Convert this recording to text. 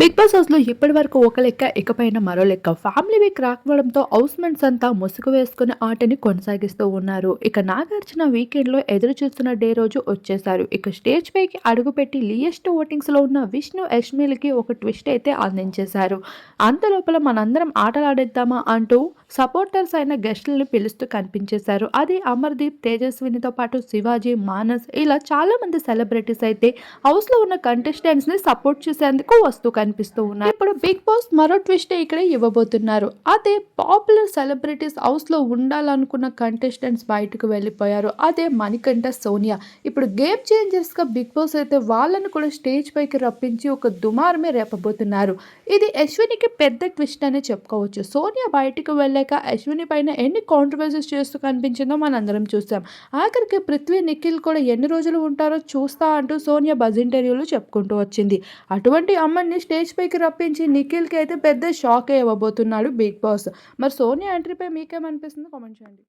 Big boss హౌస్లో ఇప్పటి వరకు ఒక లెక్క ఇకపైన మరో లెక్క. ఫ్యామిలీ వీక్ రాకపోవడంతో హౌస్ మెంట్స్ అంతా ముసుగు వేసుకుని ఆటని కొనసాగిస్తూ ఉన్నారు. ఇక నాగార్జున వీకెండ్లో ఎదురు చూస్తున్న డే రోజు వచ్చేసారు ఇక స్టేజ్ పైకి అడుగుపెట్టి లియెస్ట్ ఓటింగ్స్లో ఉన్న విష్ణు యష్మిల్కి ఒక ట్విస్ట్ అయితే అందించేశారు. అంతలోపల మనందరం ఆటలాడేద్దామా అంటూ సపోర్టర్స్ అయిన గెస్టులను పిలుస్తూ కనిపించేశారు. అది అమర్దీప్ తేజస్వినితో పాటు శివాజీ మానస్ ఇలా చాలామంది సెలబ్రిటీస్ అయితే హౌస్లో ఉన్న కంటెస్టెంట్స్ని సపోర్ట్ చేసేందుకు వస్తూ కనిపిస్తూ ఉన్నారు. ఇప్పుడు బిగ్ బాస్ మరో ట్విస్ట్ ఇక్కడ ఇవ్వబోతున్నారు. అదే పాపులర్ సెలబ్రిటీస్ హౌస్లో ఉండాలనుకున్న కంటెస్టెంట్స్ బయటకు వెళ్ళిపోయారు. అదే మణికంఠ సోనియా. ఇప్పుడు గేమ్ చేంజర్స్గా బిగ్ బాస్ అయితే వాళ్ళను కూడా స్టేజ్ పైకి రప్పించి ఒక దుమారమే రేపబోతున్నారు. ఇది అశ్వినికి పెద్ద ట్విస్ట్ అనే చెప్పుకోవచ్చు. సోనియా బయటకు వెళ్ళాక అశ్విని పైన ఎన్ని కాంట్రవర్సీస్ చేస్తూ కనిపించిందో మనందరం చూసాం. ఆఖరికి పృథ్వీ నిఖిల్ కూడా ఎన్ని రోజులు ఉంటారో చూస్తా అంటూ సోనియా బజ్ ఇంటర్వ్యూలో చెప్పుకుంటూ వచ్చింది. అటువంటి అమ్మని స్టేజ్ పైకి రప్పించి నిఖిల్కి అయితే పెద్ద షాక్ ఇవ్వబోతున్నాడు బిగ్ బాస్. మరి సోనియా ఎంట్రీపై మీకేమనిపిస్తుంది? కామెంట్ చేయండి.